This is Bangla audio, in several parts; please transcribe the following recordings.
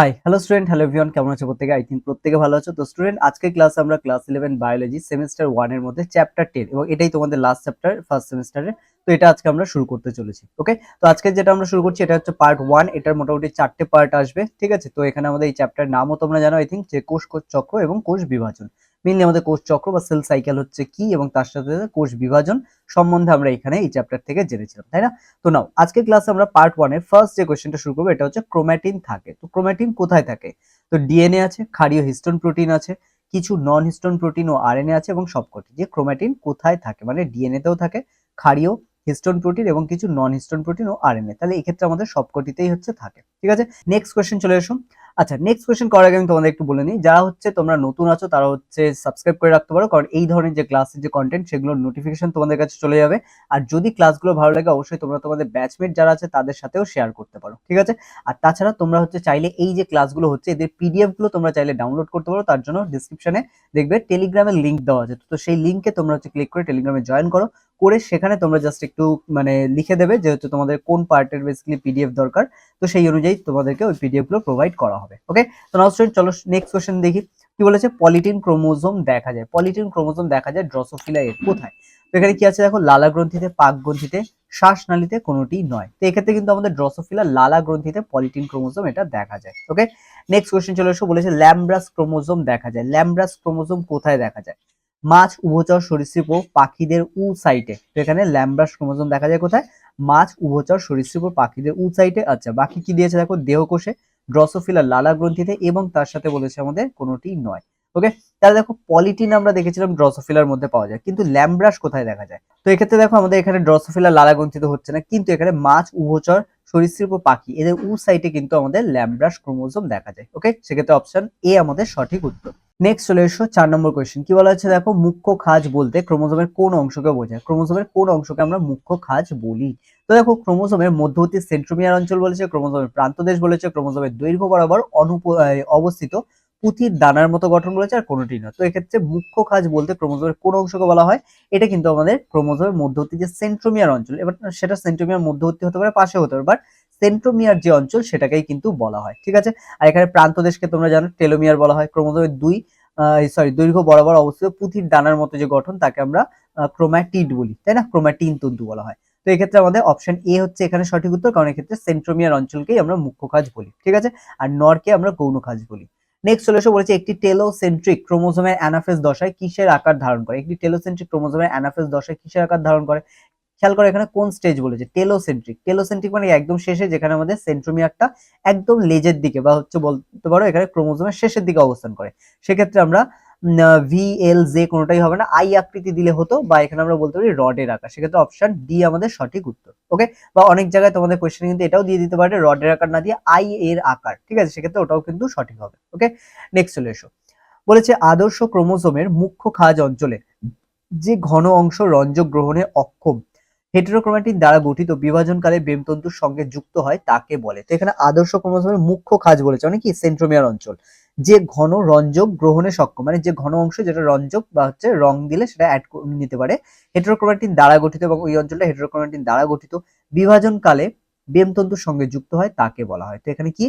Hi hello student hello everyone কেমন আছো প্রত্যেকে? আই থিঙ্ক প্রত্যেকে ভালো আছো। তো স্টুডেন্ট আজকে ক্লাস আমরা ক্লাস ইলেভেন বায়োলজি সেমিস্টার ওয়ানের মধ্যে চ্যাপ্টার টেন এবং এটাই তোমাদের লাস্ট চ্যাপ্টার ফার্স্ট সেমিস্টারের তো এটা আজকে আমরা শুরু করতে চলেছি ওকে তো আজকে যেটা আমরা শুরু করছি, এটা হচ্ছে পার্ট ওয়ান এটার মোটামুটি চারটে পার্ট আসবে, ঠিক আছে? তো এখানে আমাদের এই চ্যাপ্টার নামও তোমরা জানো আই থিঙ্ক যে কোষ কোষ চক্র এবং কোষ বিভাজন। মেনলি আমাদের কোষ চক্র বা সেল সাইকেল হচ্ছে কি এবং তার সাথে কোষ বিভাজন সম্বন্ধে আমরা এখানে এই চ্যাপ্টার থেকে জেনেছিলাম, তাই না? তো নাও আজকে ক্লাসে আমরা পার্ট ওয়ানের ফার্স্ট যে কোয়েশ্চেনটা শুরু করব এটা হচ্ছে ক্রোম্যাটিন থাকে। তো ক্রোম্যাটিন কোথায় থাকে? তো ডিএনএ আছে, ক্ষারীয় হিস্টোন প্রোটিন আছে, কিছু নন হিস্টোন প্রোটিন ও আরএনএ আছে এবং সবকটি। যে ক্রোম্যাটিন কোথায় থাকে? মানে ডিএনএ তেও থাকে, ক্ষারীয় হিস্টোন প্রোটিন এবং কিছু নন হিস্টোন প্রোটিন ও আরএনএ তাহলে এক্ষেত্রে আমাদের সবকটিতেই হচ্ছে থাকে। ঠিক আছে? নেক্সট কোয়েশ্চেন চলে এসো আচ্ছা নেক্সট কোয়েশ্চেন করার আগে আমি তোমাদের একটু বলে নিই। যারা হচ্ছে তোমরা নতুন আছো, তারা হচ্ছে সাবস্ক্রাইব করে রাখতে পারো, কারণ এই ধরনের যে ক্লাসের যে কন্টেন্ট সেগুলোর নোটিফিকেশন তোমাদের কাছে চলে যাবে। আর যদি ক্লাসগুলো ভালো লাগে, অবশ্যই তোমরা তোমাদের ব্যাচমেট যারা আছে, তাদের সাথেও শেয়ার করতে পারো, ঠিক আছে? আর তাছাড়া তোমরা হচ্ছে চাইলে এই যে ক্লাসগুলো হচ্ছে, এদের পিডিএফগুলো তোমরা চাইলে ডাউনলোড করতে পারো। তার জন্য ডিসক্রিপশনে দেখবে টেলিগ্রামের লিঙ্ক দেওয়া আছে। তো সেই লিঙ্কে তোমরা হচ্ছে ক্লিক করে টেলিগ্রামে জয়েন করো। করে সেখানে তোমরা জাস্ট একটু মানে লিখে দেবে যে হচ্ছে তোমাদের কোন পার্টের বেসিক্যালি পিডিএফ দরকার। তো সেই অনুযায়ী তোমাদেরকে ওই পিডিএফগুলো প্রোভাইড করা হবে। ওকে তো নাও স্টুডেন্ট চলো নেক্সট কোশ্চেন দেখি। কি বলেছে? পলিটিন ক্রোমোজোম দেখা যায়। পলিটিন ক্রোমোজোম দেখা যায় ড্রসোফিলা এর। কোথায়? তো এখানে কি আছে দেখো? লালা গ্রন্থিতে, পাক গ্রন্থিতে শ্বাসনালীতে কোনোটি নয়। তো এক্ষেত্রে কিন্তু আমাদের ড্রসোফিলা লালা গ্রন্থিতে পলিটিন ক্রোমোজোম এটা দেখা যায় ওকে নেক্সট কোশ্চেন চলে এসো, বলেছে ল্যামব্রাস ক্রোমোজোম দেখা যায়। ল্যামব্রাস ক্রোমোজোম কোথায় দেখা যায়? মাছ, উভচর, সরীসৃপ পাখিদের উ সাইটে তো এখানে ল্যামব্রাস ক্রোমোজোম দেখা যায় কোথায়? মাছ, উভচর, সরীসৃপ পাখিদের উ সাইটে আচ্ছা বাকি কি দিয়েছে দেখো? দেহকোষে। ড্রসোফিলা লালা গ্রন্থিতে এবং তার সাথে বলেছে আমাদের কোনোটি নয়। ওকে তাহলে দেখো পলিটিন আমরা দেখেছিলাম ড্রসোফিলার মধ্যে পাওয়া যায়, কিন্তু ল্যামব্রাস কোথায় দেখা যায়? তো এক্ষেত্রে দেখো, আমাদের এখানে ড্রসোফিলা লালা গ্রন্থিত হচ্ছে না, কিন্তু এখানে মাছ, উভচর, সরীসৃপ পাখি, এদের উ সাইটে কিন্তু আমাদের ল্যামব্রাস ক্রোমোজোম দেখা যায়। ওকে সেক্ষেত্রে অপশন এ আমাদের সঠিক উত্তর। নেক্সট চলে এসো, চার নম্বর কোয়েশ্চেন কি বলা হচ্ছে দেখো, মুখ্য খাজ বলতে ক্রোমোজোমের কোন অংশকে বোঝায়? ক্রোমোজোমের কোন অংশকে আমরা মুখ্য খাজ বলি? তো দেখো, ক্রোমোজোমের মধ্যবর্তী সেন্ট্রোমিয়ার অঞ্চল বলেছে, ক্রোমোজোমের প্রান্তদেশ বলেছে, ক্রোমোজোমের দৈর্ঘ্য বরাবর অনুপ অবস্থিত পুঁথির দানার মতো গঠন বলেছে আর কোনোটি নয়। তো এক্ষেত্রে মুখ্য কাজ বলতে ক্রোমোজোমের কোন অংশকে বলা হয়? এটা কিন্তু আমাদের ক্রোমোজোমের মধ্যবর্তী যে সেন্ট্রোমিয়ার অঞ্চল, এবার সেটা সেন্ট্রোমিয়ার মধ্যবর্তী হতে পারে, পাশে হতে পারে বাট সেন্ট্রোমিয়ার যে অঞ্চল সেটাকেই কিন্তু বলা হয়, ঠিক আছে? আর এখানে প্রান্তদেশকে তোমরা জানো, টেলোমিয়ার বলা হয়, ক্রোমোজোমের দুই সরি দৈর্ঘ্য বরাবর অবস্থিত পুঁথির দানার মতো যে গঠন, তাকে আমরা ক্রোম্যাটিড বলি, তাই না? ক্রোম্যাটিন তন্তু বলা হয়। তো এক্ষেত্রে আমাদের অপশন এ হচ্ছে এখানে সঠিক উত্তর, কারণ এক্ষেত্রে সেন্ট্রোমিয়ার অঞ্চলকেই আমরা মুখ্য কাজ বলি, ঠিক আছে? আর নরকে আমরা গৌণ কাজ বলি। নেক্সট চলে এসে বলেছে একটি টেলোসেন্ট্রিক ক্রোমোজোমের অ্যানাফেজ দশায় কিসের আকার ধারণ করে? একটি টেলোসেন্ট্রিক ক্রোমোজোমের অ্যানাফেজ দশায় কিসের আকার ধারণ করে? খেয়াল করে এখানে কোন স্টেজ বলেছে? টেলোসেন্ট্রিক টেলোসেন্ট্রিক মানে একদম শেষে যেখানে আমাদের সেন্ট্রোমিয়ারটা একদম লেজের দিকে বা হচ্ছে বলতে পারো এখানে ক্রোমোজোমের শেষের দিকে অবস্থান করে। সেক্ষেত্রে আমরা ভি এল জে কোনোটাই হবে না। আই আকৃতি দিলে হতো বা এখানে আমরা বলতে পারি রডের আকার। সেক্ষেত্রে অপশন ডি আমাদের সঠিক উত্তর ওকে বা অনেক জায়গায় তোমাদের কোয়েশ্চেন কিন্তু এটাও দিয়ে দিতে পারে রডের আকার না দিয়ে আই এর আকার, ঠিক আছে? সেক্ষেত্রে ওটাও কিন্তু সঠিক হবে ওকে নেক্সট চলে এসো। বলেছে আদর্শ ক্রোমোজোমের মুখ্য খাজ অঞ্চলে যে ঘন অংশ রঞ্জক গ্রহণে অক্ষম হেটেরোক্রোম্যাটিন দ্বারা গঠিত বিভাজনকালে বেমতন্তুর সঙ্গে যুক্ত হয়, তাকে বলে। তো এখানে আদর্শ ক্রোমোজোমের মুখ্য খাজ বলেছে মানে কি? সেন্ট্রোমিয়ার অঞ্চল। যে ঘন রঞ্জক গ্রহণে সক্ষম মানে যে ঘন অংশ যেটা রঞ্জক বা হচ্ছে রং দিলে সেটা অ্যাড নিতে পারে। হেটেরোক্রোমাটিন দ্বারা গঠিত এবং ওই অঞ্চলটা হেটেরোক্রোমাটিন দ্বারা গঠিত। বিভাজনকালে বেমতন্তুর সঙ্গে যুক্ত হয়, তাকে বলা হয়। তো এখানে কি?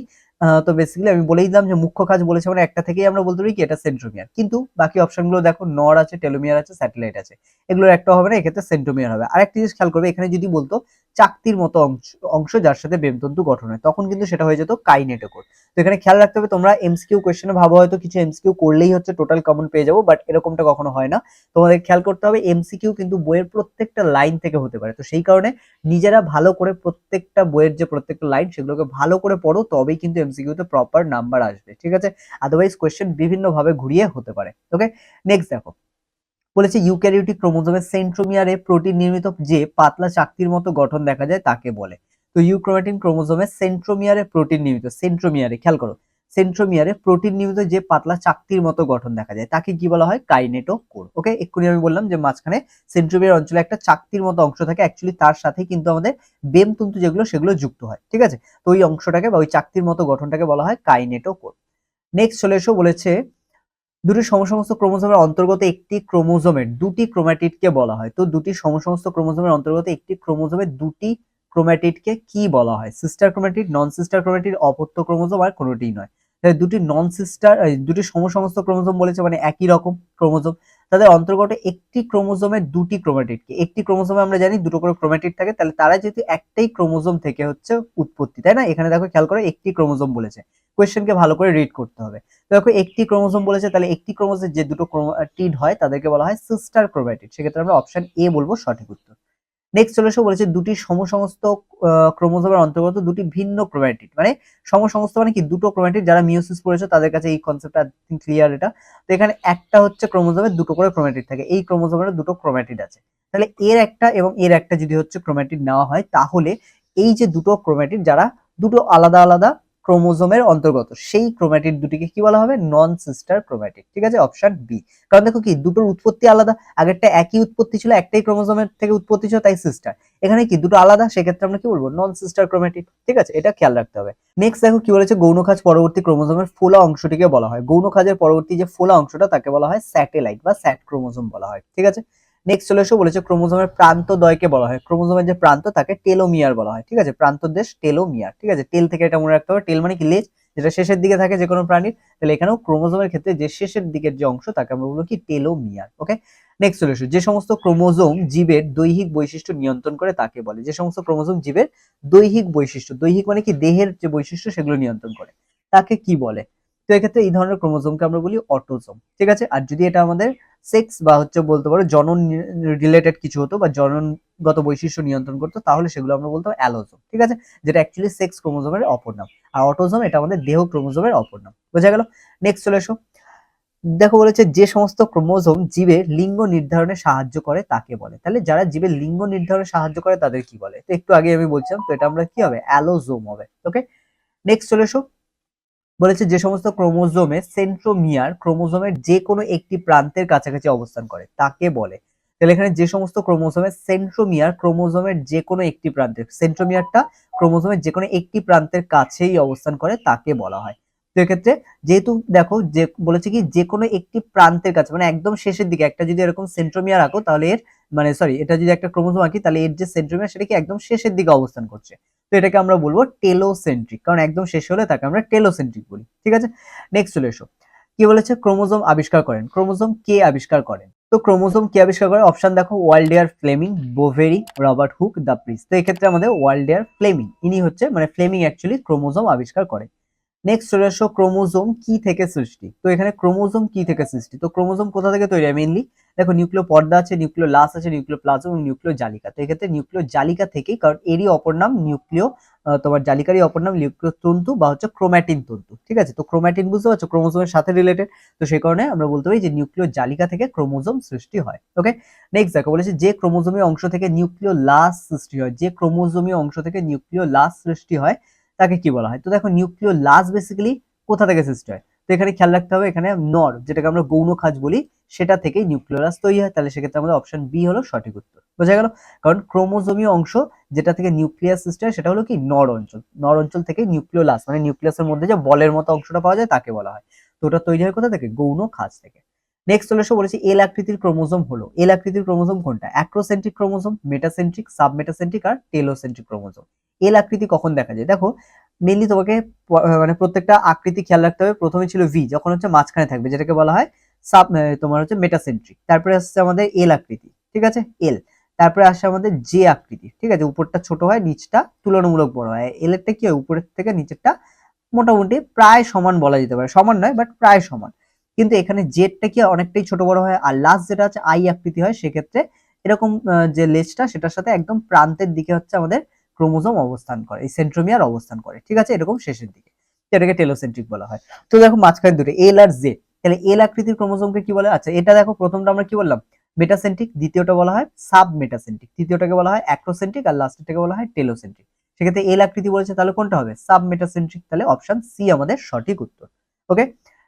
তো বেসিক্যালি আমি বলেই দিলাম যে মুখ্য কাজ বলেছে মানে একটা থেকেই আমরা বলতে পারি কি, এটা সেন্ট্রোমিয়ার কিন্তু বাকি অপশনগুলো দেখো নর আছে টেলোমিয়ার আছে স্যাটেলাইট আছে। এগুলোর একটা হবে না, এক্ষেত্রে সেন্ট্রোমিয়ার হবে। আর একটা জিনিস খেয়াল করবে, এখানে যদি বলতো চাকতির মতো অংশ অংশ যার সাথে বেমতন্তু গঠন হয়, তখন কিন্তু সেটা হয়ে যেত কাইনেটোকোর তো এখানে খেয়াল রাখতে হবে, তোমরা এমসিকিউ কোয়েশ্চেনে ভাবো হয়তো কিছু এমসিকিউ করলেই হচ্ছে টোটাল কমন পেয়ে যাব বাট এরকমটা কখনো হয় না। তোমাদের খেয়াল করতে হবে এমসিকিউ কিন্তু বইয়ের প্রত্যেকটা লাইন থেকে হতে পারে। তো সেই কারণে নিজেরা ভালো করে প্রত্যেকটা বইয়ের যে প্রত্যেকটা লাইন সেগুলোকে ভালো করে পড়ো, তবেই কিন্তু এমসিকিউতে প্রপার নাম্বার আসবে, ঠিক আছে? আদারওয়াইজ কোয়েশ্চেন বিভিন্ন ভাবে ঘুরিয়ে হতে পারে ওকে নেক্সট দেখো, বলেছে ইউক্যারিওটিক ক্রোমোজোমের সেন্ট্রোমিয়ারে প্রোটিন নির্মিত যে পাতলা চাকতির মতো গঠন দেখা যায় তাকে বলে। তো ইউক্রোমেটিন ক্রোমোজোমের সেন্ট্রোমিয়ারে প্রোটিন নির্মিত, সেন্ট্রোমিয়ারে, খেয়াল করো। সেন্ট্রোমিয়ারে প্রোটিন নির্মিত যে পাতলা চাকতির মতো গঠন দেখা যায়, তাকে কি বলা হয়? কাইনেটো কোর ওকে এক্ষুনি আমি বললাম যে মাঝখানে সেন্ট্রোমিয়ার অঞ্চলে একটা চাকতির মতো অংশ থাকে অ্যাকচুয়ালি তার সাথে কিন্তু আমাদের বেম তন্তু যেগুলো, সেগুলো যুক্ত হয়। ঠিক আছে? তো ওই অংশটাকে বা ওই চাকতির মতো গঠনটাকে বলা হয় কাইনেটো কোর নেক্সট চলে এসো বলেছে, দুটি সমসমস্ত ক্রোমোজোমের অন্তর্গত একটি ক্রোমোজোমের দুটি ক্রোম্যাটিডকে বলা হয়। তো দুটি সমসমস্ত ক্রোমোজোমের অন্তর্গত একটি ক্রোমোজোমের দুটি ক্রোম্যাটিডকে কি বলা হয়? সিস্টার ক্রোম্যাটিড নন সিস্টার ক্রোম্যাটিড, অপত্য ক্রোমোজোম আর কোনোটিই নয়। তাহলে দুটি নন সিস্টার দুটি সমসমস্ত ক্রোমোজোম বলেছে মানে একই রকম ক্রোমোজোম। তাদের অন্তর্গত একটি ক্রোমোজোমের দুটি ক্রোমাটিড একটি ক্রোমোজোমে আমরা জানি দুটো করে ক্রোমাটিড থাকে, তাহলে তারা যেহেতু একটাই ক্রোমোজোম থেকে হচ্ছে উৎপত্তি, তাই না? এখানে দেখো খেয়াল করে একটি ক্রোমোজোম বলেছে। কোয়েশ্চেনকে ভালো করে রিড করতে হবে। দেখো একটি ক্রোমোজোম বলেছে, তাহলে একটি ক্রোমোজোম যে দুটো ক্রোমাটিড হয়, তাদেরকে বলা হয় সিস্টার ক্রোমাটিড। সেক্ষেত্রে আমরা অপশন এ বলব সঠিক উত্তর। নেক্সট চলে এসে বলেছে দুটি সমসমস্ত ক্রোমোজোমের অন্তর্গত দুটি ভিন্ন ক্রোমাটিড মানে সমসমস্ত মানে কি? দুটো ক্রোমাটিড যারা মিওসিস পড়েছে, তাদের কাছে এই কনসেপ্টটা ক্লিয়ার এটা। তো এখানে একটা হচ্ছে ক্রোমোজোমের দুটো করে ক্রোমাটিড থাকে। এই ক্রোমোজোমের দুটো ক্রোমাটিড আছে। তাহলে এর একটা এবং এর একটা যদি হচ্ছে ক্রোমাটিড নেওয়া হয়, তাহলে এই যে দুটো ক্রোমাটিড যারা দুটো আলাদা আলাদা ক্রোমোজোমের অন্তর্গত। সেই ক্রোম্যাটিড দুটিকে কি বলা হবে? Non sister chromatid. ঠিক আছে? Option B. কারণ দেখো কি, দুটোর উৎপত্তি আলাদা, আগেরটা একই উৎপত্তি ছিল, একটাই ক্রোমোজোমের থেকে উৎপত্তি ছিল, তাই সিস্টার। এখানে কি, দুটো আলাদা? সেক্ষেত্রে আমরা কি বলব? Non sister chromatid. ঠিক আছে? এটা খেয়াল রাখতে হবে। নেক্সট দেখো কি বলেছে গৌণখাজ পরবর্তী ক্রোমোজোমের ফোলা অংশটিকে বলা হয়। গৌণখাজের পরবর্তী যে ফোলা অংশটা, তাকে বলা হয় স্যাটেলাইট বা স্যাট ক্রোমোজোম বলা হয়। ঠিক আছে? নেক্সট চলে এসে, বলেছে ক্রোমোজোমের প্রান্ত দয়কে বলা হয়। ক্রোমোজোমের যে প্রান্ত, তাকে টেলোমিয়ার বলা হয়, ঠিক আছে? প্রান্ত দেশ টেলোমিয়ার, ঠিক আছে? টেল থেকে এটা মনে রাখতে হবে। টেল মানে কি? লেজ, যেটা শেষের দিকে থাকে যে কোনো প্রাণীর। তাহলে এখানেও ক্রোমোজোমের ক্ষেত্রে যে শেষের দিকের যে অংশ, তাকে আমরা বলব কি? টেলোমিয়ার ওকে নেক্সট চলে যে সমস্ত ক্রোমোজোম জীবের দৈহিক বৈশিষ্ট্য নিয়ন্ত্রণ করে তাকে বলে। যে সমস্ত ক্রোমোজোম জীবের দৈহিক বৈশিষ্ট্য, দৈহিক মানে কি? দেহের যে বৈশিষ্ট্য, সেগুলো নিয়ন্ত্রণ করে। তাকে কি বলে? তো এক্ষেত্রে এই ধরনের ক্রোমোজোমকে আমরা বলি অটোজোম, ঠিক আছে? আর যদি এটা আমাদের সেক্স বা হচ্ছে বলতে পারো জনন রিলেটেড কিছু হতো বা জননগত বৈশিষ্ট্য নিয়ন্ত্রণ করতো, তাহলে সেগুলো আমরা বলতাম অ্যালোজোম ঠিক আছে? যেটা অ্যাকচুয়ালি সেক্স ক্রোমোজোমের অপর নাম। আর অটোজোম এটা আমাদের দেহ ক্রোমোজোমের অপর নাম। বোঝা গেল? নেক্সট চলে এসো। দেখো বলেছে যে সমস্ত ক্রোমোজোম জীবের লিঙ্গ নির্ধারণে সাহায্য করে তাকে বলে। তাহলে যারা জীবের লিঙ্গ নির্ধারণে সাহায্য করে তাদের কি বলে? তো একটু আগে আমি বলছিলাম, তো এটা আমরা কি হবে? অ্যালোজোম হবে ওকে নেক্সট চলে এসো। বলেছে যে সমস্ত ক্রোমোজোমে সেন্ট্রোমিয়ার ক্রোমোজোমের যে কোনো একটি প্রান্তের কাছাকাছি অবস্থান করে, তাকে বলে। তাহলে এখানে যে সমস্ত ক্রোমোজোমের সেন্ট্রোমিয়ার ক্রোমোজোমের যে কোনো একটি প্রান্তের, সেন্ট্রোমিয়ারটা ক্রোমোজোমের যে কোনো একটি প্রান্তের কাছেই অবস্থান করে, তাকে বলা হয়। তো এক্ষেত্রে যেহেতু দেখো যে, বলেছে কি যে কোনো একটি প্রান্তের কাছে মানে একদম শেষের দিকে, একটা যদি এরকম সেন্ট্রোমিয়ার আঁকো, তাহলে এর মানে সরি এটা যদি একটা ক্রোমোজোম আঁকি, তাহলে এর যে সেন্ট্রোমিয়ার সেটা কি একদম শেষের দিকে অবস্থান করছে। তো এটাকে আমরা বলব টেলোসেন্ট্রিক, কারণ একদম শেষ হলে তাকে আমরা টেলোসেন্ট্রিক বলি, ঠিক আছে? নেক্সট চলে এসো। কি বলেছে? ক্রোমোজোম আবিষ্কার করেন। ক্রোমোজোম কে আবিষ্কার করেন? তো ক্রোমোজোম কে আবিষ্কার করে? অপশন দেখো Waldeyer Flemming, Boveri, Robert Hooke, de Vries তো এক্ষেত্রে আমাদের ওয়ার্ল্ডেয়ার ফ্লেমিং, ইনি হচ্ছে মানে ফ্লেমিং অ্যাকচুয়ালি ক্রোমোজোম আবিষ্কার করে। নেক্সট চলে আসো ক্রোমোজোম কি থেকে সৃষ্টি? তো এখানে ক্রোমোজোম কি থেকে সৃষ্টি? তো ক্রোমোজোম কোথা থেকে তৈরি হয় মেইনলি দেখো নিউক্লিয় পর্দা আছে নিউক্লিয় লাস আছে নিউক্লিয় প্লাজম এবং নিউক্লিয় জালিকা তো এক্ষেত্রে নিউক্লিয় জালিকা থেকেই কারণ এরই অপর নাম নিউক্লিয় তোমার জালিকারই অপর নাম নিউক্লিয় তন্তু বা হচ্ছে ক্রোম্যাটিন তন্তু ঠিক আছে? তো ক্রোম্যাটিন বুঝতে পারছ ক্রোমোজোমের সাথে রিলেটেড তো সেই কারণে আমরা বলতে পারি যে নিউক্লিয় জালিকা থেকে ক্রোমোজোম সৃষ্টি হয়। ওকে নেক্সট দেখো, বলেছে যে ক্রোমোজোমীয় অংশ থেকে নিউক্লিয় লাস সৃষ্টি হয়। যে ক্রোমোজোমীয় অংশ থেকে নিউক্লিয় লাস সৃষ্টি হয় তাকে কি বলা হয়? তো দেখো নিউক্লিয় লাস বেসিক্যালি কোথা থেকে সৃষ্টি হয়? তো এখানে খেয়াল রাখতে হবে, এখানে নর, যেটাকে আমরা গৌণ খাজ বলি, সেটা থেকেই নিউক্লিয়াস তৈরি হয়। তাহলে সেক্ষেত্রে আমাদের অপশন বি হলো সঠিক উত্তর। বোঝা গেল? কারণ ক্রোমোজোমীয় অংশ যেটা থেকে নিউক্লিয়াস সৃষ্টি হয়, সেটা হলো কি? নর অঞ্চল। নর অঞ্চল থেকে নিউক্লিওলাস মানে নিউক্লিয়াসের মধ্যে যে বলের মতো অংশটা পাওয়া যায়, তাকে বলা হয়। তো ওটা তৈরি হয় কোথা থেকে? গৌণ খাজ থেকে। নেক্সট চলে এসে বলেছি এল আকৃতির ক্রোমোজোম হলো। এল আকৃতির ক্রোমোজোম কোনটা? অ্যাক্রোসেন্ট্রিক ক্রোমোজোম মেটাসেন্ট্রিক সাবমেটাসেন্ট্রিক আর টেলোসেন্ট্রিক ক্রোমোজোম। এল আকৃতি কখন দেখা যায়? দেখো মেনলি তোমাকে মানে প্রত্যেকটা আকৃতি খেয়াল রাখতে হবে। প্রথমে ছিল ভি যখন হচ্ছে মাঝখানে থাকবে, যেটাকে বলা হয় সাব তোমার হচ্ছে মেটাসেন্ট্রিক তারপরে আসছে আমাদের এল আকৃতি, ঠিক আছে? এল তারপরে আসছে আমাদের জে আকৃতি, ঠিক আছে? উপরটা ছোট হয়, নিচটা তুলনামূলক বড় হয়। এল এরটা কি হয়? উপরের থেকে নিচেরটা মোটামুটি প্রায় সমান বলা যেতে পারে। সমান নয় বাট প্রায় সমান। কিন্তু এখানে জেডটা কি অনেকটাই ছোট বড় হয় আর লাস্ট যেটা হচ্ছে আই আকৃতি হয়, সেক্ষেত্রে এরকম যে লেজটা সেটার সাথে একদম প্রান্তের দিকে হচ্ছে আমাদের ক্রোমোজোম অবস্থান করে, এই সেন্ট্রোমিয়ার অবস্থান করে, ঠিক আছে? এরকম শেষের দিকে এটাকে টেলোসেন্ট্রিক বলা হয়। তো দেখো মাঝখানে দুটো এল আর জে তাহলে এল আকৃতির ক্রোমোজোমকে কি বলে? আচ্ছা এটা দেখো, প্রথমটা আমরা কি বললাম? মেটাসেন্ট্রিক দ্বিতীয়টা বলা হয় সাব মেটাসেন্ট্রিক তৃতীয়টাকে বলা হয় অ্যাক্রোসেন্ট্রিক আর লাস্টেরটাকে বলা হয় টেলোসেন্ট্রিক সেক্ষেত্রে এল আকৃতি বলেছে, তাহলে কোনটা হবে? সাব মেটাসেন্ট্রিক তাহলে অপশন সি আমাদের সঠিক উত্তর ওকে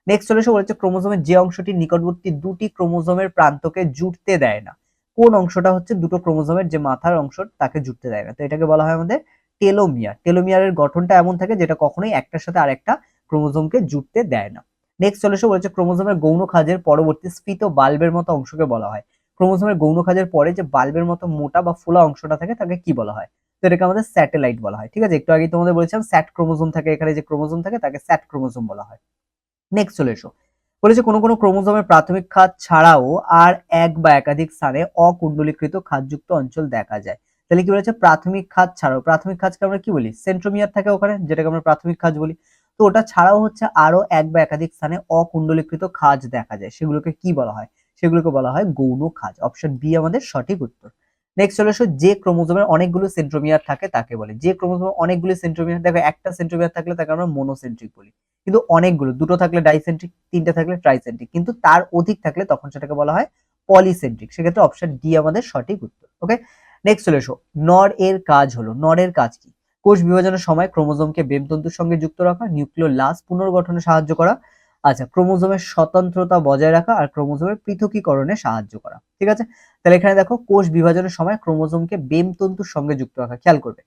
নেক্সট চলে এসে বলেছে ক্রোমোজোমের যে অংশটি নিকটবর্তী দুটি ক্রোমোজোমের প্রান্তকে জুটতে দেয় না। কোন অংশটা হচ্ছে দুটো ক্রোমোজোমের যে মাথার অংশ তাকে জুড়তে দেয় না। তো এটাকে বলা হয় আমাদের টেলোমিয়ার টেলোমিয়ারের গঠনটা এমন থাকে যেটা কখনোই একটার সাথে আরেকটা ক্রোমোজোমকে জুড়তে দেয় না। নেক্সট চলে এসে বলেছে ক্রোমোজোমের গৌণ খাজের পরবর্তী স্ফীত বাল্বের মতো অংশকে বলা হয়। ক্রোমোজোমের গৌণ খাজের পরে যে বাল্বের মতো মোটা বা ফোলা অংশটা থাকে তাকে কি বলা হয়? তো এটাকে আমাদের স্যাটেলাইট বলা হয়। ঠিক আছে? একটু আগে তোমাদের বলেছিলাম স্যাট ক্রোমোজোম থাকে, এখানে যে ক্রোমোজোম থাকে তাকে স্যাট ক্রোমোজোম বলা হয়। নেক্সট চলে এসো। বলেছে কোনো কোনো ক্রোমোজোমের প্রাথমিক খাত ছাড়াও আর এক বা একাধিক স্থানে অকুণ্ডলীকৃত খাতযুক্ত অঞ্চল দেখা যায়। তাহলে কি বলেছে? প্রাথমিক খাত ছাড়াও। প্রাথমিক খাতকে আমরা কি বলি? সেন্ট্রোমিয়ার থাকে ওখানে, যেটাকে আমরা প্রাথমিক খাত বলি। তো ওটা ছাড়াও হচ্ছে আরও এক বা একাধিক স্থানে অকুণ্ডলীকৃত খাজ দেখা যায়। সেগুলোকে কি বলা হয়? সেগুলোকে বলা হয় গৌণ খাজ অপশন বি আমাদের সঠিক উত্তর। নেক্সট চলে আসো যে ক্রোমোজোমের অনেকগুলো সেন্ট্রোমিয়ার থাকে তাকে বলে। যে ক্রোমোজোমের অনেকগুলো সেন্ট্রোমিয়ার দেখো একটা সেন্ট্রোমিয়ার থাকলে তাকে আমরা মোনোসেন্ট্রিক বলি। কিন্তু অনেকগুলো, দুটো থাকলে ডাইসেন্ট্রিক তিনটে থাকলে ট্রাইসেন্ট্রিক কিন্তু তার অধিক থাকলে তখন সেটাকে বলা হয় পলিসেন্ট্রিক সেক্ষেত্রে অপশন ডি আমাদের সঠিক উত্তর ওকে নেক্সট চলে এসো নর এর কাজ হলো নরের কাজ কি? কোষ বিভাজনের সময় ক্রোমোজোমকে বেমতন্তুর সঙ্গে যুক্ত রাখা, নিউক্লিয় লাস পুনর্গঠনে সাহায্য করা আচ্ছা ক্রোমোজোমের স্বতন্ত্রতা বজায় রাখা আর ক্রোমোজোমের পৃথকীকরণে সাহায্য করা, ঠিক আছে? তাহলে এখানে দেখো, কোষ বিভাজনের সময় ক্রোমোজোমকে বেমতন্তুর সঙ্গে যুক্ত রাখা, খেয়াল করবে।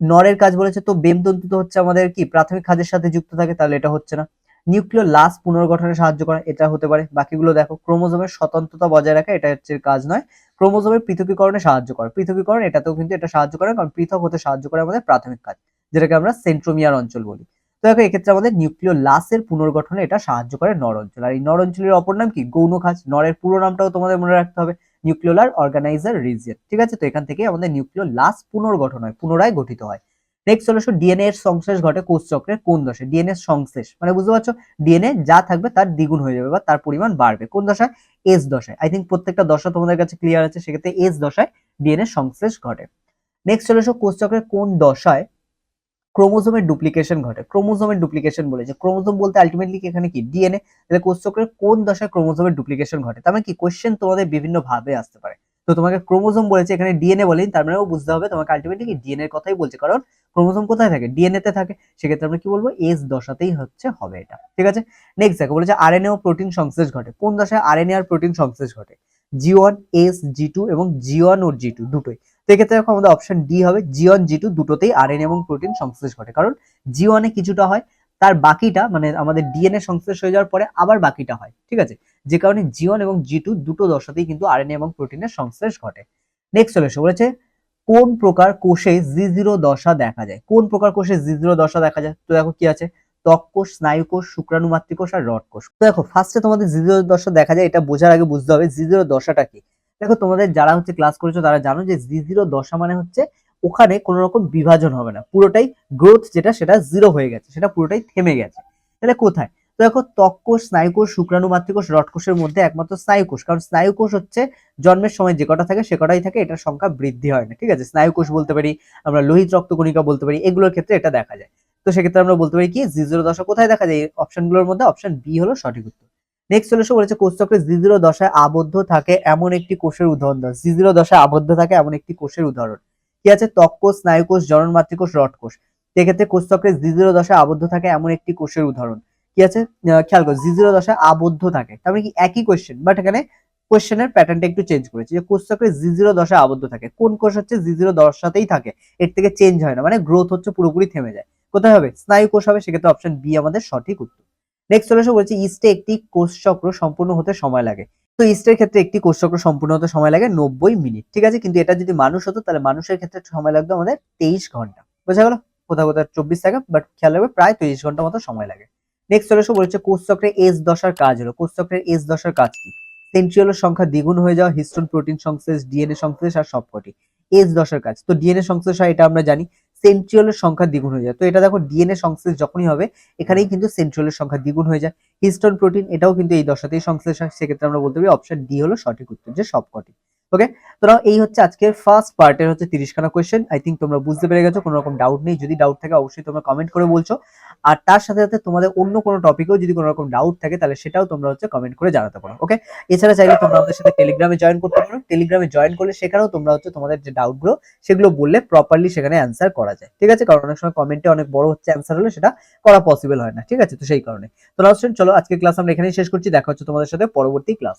নরের কাজ বলেছে, তো বেমতন্তু তো হচ্ছে আমাদের কি, প্রাথমিক কাজের সাথে যুক্ত থাকে, তাহলে এটা হচ্ছে না। নিউক্লিয় লাস পুনর্গঠনে সাহায্য করা, এটা হতে পারে। বাকিগুলো দেখো, ক্রোমোজোমের স্বতন্ত্রতা বজায় রাখা এটা হচ্ছে কাজ নয়। ক্রোমোজোমের পৃথকীকরণে সাহায্য করে। পৃথকীকরণ, এটাতেও কিন্তু এটা সাহায্য করে কারণ পৃথক হতে সাহায্য করে আমাদের প্রাথমিক কাজ, যেটাকে আমরা সেন্ট্রোমিয়ার অঞ্চল বলি। তো দেখো, এক্ষেত্রে আমাদের নিউক্লিয় লাসের পুনর্গঠনে এটা সাহায্য করে নর অঞ্চল। আর এই নর অঞ্চলের অপর নাম কি? গৌণ খাজ নরের পুরো নামটাও তোমাদের মনে রাখতে হবে। Nucleolar organiser region. ঠিক আছে? তো এখান থেকে আমাদের নিউক্লিয় লাস পুনর্গঠন হয়, পুনরায় গঠিত হয়। নেক্সট আসো ডিএনএ এর সংশ্লেষ ঘটে কোষ চক্রের কোন দশে ডিএনএ সংশ্লেষ। মানে বুঝতে পারছ? ডিএনএ যা থাকবে তার দ্বিগুণ হয়ে যাবে বা তার পরিমাণ বাড়বে। কোন দশায়? এস দশায়। আই থিঙ্ক প্রত্যেকটা দশা তোমাদের কাছে ক্লিয়ার আছে, সেক্ষেত্রে এস দশায় ডিএনএ সংশ্লেষ ঘটে। নেক্সট আসো কোষ চক্রের কোন দশায়? ক্রোমোজোমের ডুপ্লিকেশন ঘটে। ক্রোমোজোমের ডুপ্লিকেশন বলেছে ক্রোমোজোম বলতে আলটিমেটলি এখানে কি? ডিএনএ তাহলে কোষ চক্রের কোন দশায় ক্রোমোজোমের ডুপ্লিকেশন ঘটে? তার মানে কি? কোশ্চেন তোমাদের বিভিন্ন ভাবে আসতে পারে। তো তোমাকে ক্রোমোজোম বলেছে, এখানে ডিএনএ বলেনি তার মানেও বুঝতে হবে, তোমাকে আলটিমেটলি কি ডিএনএ এর কথাই বলছে, কারণ ক্রোমোজোম কোথায় থাকে? ডিএনএ তে থাকে। সেক্ষেত্রে আমরা কি বলব? এস দশাতেই হচ্ছে, হবে এটা। ঠিক আছে? নেক্সট দেখো, বলেছে আরএনএ ও প্রোটিন সংশ্লেষ ঘটে। কোন দশায় আরএনএ আর প্রোটিন সংশ্লেষ ঘটে? G one S G two এবং জি ওয়ান ও জি টু দুটোই। তো এক্ষেত্রে দেখো আমাদের অপশন ডি হবে জি ওয়ান জি টু দুটোতেই আরএনএ এবং প্রোটিন সংশ্লেষ ঘটে। কারণ জি ওয়ানে কিছুটা হয়, তার বাকিটা মানে আমাদের ডিএনএ সংশ্লেষ হয়ে যাওয়ার পরে আবার বাকিটা হয়, ঠিক আছে? যে কারণে জি ওয়ান এবং জি টু দুটো দশাতেই কিন্তু আরএনএ এবং প্রোটিনের সংশ্লেষ ঘটে। নেক্সট চলে এসে, বলেছে কোন প্রকার কোষে জি জিরো দশা দেখা যায়? কোন প্রকার কোষে জি জিরো দশা দেখা যায়? তো দেখো কি আছে? ত্বক কোষ, স্নায়ু কোষ, শুক্রাণু মাতৃকোষ আর রড কোষ। তো দেখো ফার্স্টে তোমাদের জি জিরো দশা দেখা যায়, এটা বোঝার আগে বুঝতে হবে জি জিরো দশাটা কি? দেখো, তোমাদের যারা হচ্ছে ক্লাস করেছ, তারা জানো যে জি জিরো দশা মানে হচ্ছে ওখানে কোনো রকম বিভাজন হবে না। পুরোটাই গ্রোথ যেটা, সেটা জিরো হয়ে গেছে, সেটা পুরোটাই থেমে গেছে। তাহলে কোথায়? তো দেখো, ত্বক কোষ, স্নায়ু কোষ, শুক্রাণু মাতৃকোষ রড কোষের মধ্যে একমাত্র স্নায়ু কোষ। কারণ স্নায়ু কোষ হচ্ছে জন্মের সময় যে কটা থাকে, সে কটাই থাকে, এটার সংখ্যা বৃদ্ধি হয় না, ঠিক আছে? স্নায়ুকোষ বলতে পারি, আমরা লোহিত রক্তকণিকা বলতে পারি, এগুলোর ক্ষেত্রে এটা দেখা যায়। তো সেক্ষেত্রে আমরা বলতে পারি কি জিরো দশা কোথায় দেখা যায়? এই অপশনগুলোর মধ্যে অপশন বি হলো সঠিক উত্তর। নেক্সট চলে এসে বলেছে কোষচক্রে জিরো দশায় আবদ্ধ থাকে এমন একটি কোষের উদাহরণ। দাও জিরো দশায় আবদ্ধ থাকে এমন একটি কোষের উদাহরণ। কি আছে? ত্বক কোষ, স্নায়ু কোষ, জনন মাতৃকোষ রড কোষ। সেক্ষেত্রে কোষচক্রে জিরো দশায় আবদ্ধ থাকে এমন একটি কোষের উদাহরণ। কি আছে? খেয়াল করো জিরো দশায় আবদ্ধ থাকে। তার মানে কি একই কোয়েশ্চেন বাট এখানে কোয়েশ্চেনের প্যাটার্নটা একটু চেঞ্জ করেছি, যে কোষচক্রে জিরো দশায় আবদ্ধ থাকে। কোন কোষ হচ্ছে জিরো দশাতেই থাকে? এর থেকে চেঞ্জ হয় না মানে গ্রোথ হচ্ছে পুরোপুরি থেমে যায়। কোথায় হবে? স্নায়ু কোষ হবে, সেক্ষেত্রে অপশন বি আমাদের সঠিক উত্তর। নেক্সট চলে এসে বলছি ইস্টে একটি কোষচক্র সম্পূর্ণ হতে সময় লাগে। তো ইস্টের ক্ষেত্রে একটি কোষচক্র সম্পূর্ণ হতে সময় লাগে নব্বই মিনিট, ঠিক আছে? কিন্তু এটা যদি মানুষ হতো, তাহলে মানুষের ক্ষেত্রে সময় লাগতো আমাদের তেইশ ঘণ্টা। বোঝা গেল? কোথাও কোথাও চব্বিশ থাকে বাট খেয়াল রাখবে, প্রায় তেইশ ঘণ্টা মতো সময় লাগে। নেক্সট চলে এসে বলছে কোষচক্রে এস দশার কাজ হলো। কোষচক্রের এস দশার কাজ কি? সেন্ট্রিওলের সংখ্যা দ্বিগুণ হয়ে যাওয়া হিস্টোন প্রোটিন সংশ্লেষ ডিএনএ সংশ্লেষ আর সবকটি। এস দশার কাজ। তো ডিএনএ সংশ্লেষ হয়, এটা আমরা জানি। সেন্ট্রিওলের সংখ্যা দ্বিগুণ হয়ে যায়। তো এটা দেখো ডিএনএ সংশ্লেষ যখনই হবে, এখানেই কিন্তু সেন্ট্রিওলের সংখ্যা দ্বিগুণ হয়ে যায়। হিস্টোন প্রোটিন এটাও কিন্তু এই দশাতেই সংশ্লেষ হয়। সেক্ষেত্রে আমরা বলতে পারি অপশন ডি হলো সঠিক উত্তর যে সবকটি। ওকে তোরা এই হচ্ছে আজকের ফার্স্ট পার্টের হচ্ছে তিরিশখানা কোয়েশ্চেন আই থিঙ্ক তোমরা বুঝতে পেরে গেছো, কোনো রকম ডাউট নেই। যদি ডাউট থাকে, অবশ্যই তোমরা কমেন্ট করে বলছো। আর তার সাথে সাথে তোমাদের অন্য কোনো টপিকেও যদি কোনো রকম ডাউট থাকে, তাহলে সেটাও তোমরা হচ্ছে কমেন্ট করে জানাতে পারো ওকে এছাড়া চাইলে তোমরা আমাদের সাথে টেলিগ্রামে জয়েন করতে পারো। টেলিগ্রামে জয়েন করলে সেখানেও তোমরা হচ্ছে তোমাদের যে ডাউটগুলো সেগুলো বললে প্রপারলি সেখানে অ্যান্সার করা যায়, ঠিক আছে? কারণ অনেক সময় কমেন্টে অনেক বড় হচ্ছে অ্যান্সার হলে সেটা করা পসিবল হয় না, ঠিক আছে? তো সেই কারণে। তো লাস্ট চলো আজকে ক্লাস আমরা এখানেই শেষ করছি। দেখা হচ্ছে তোমাদের সাথে পরবর্তী ক্লাস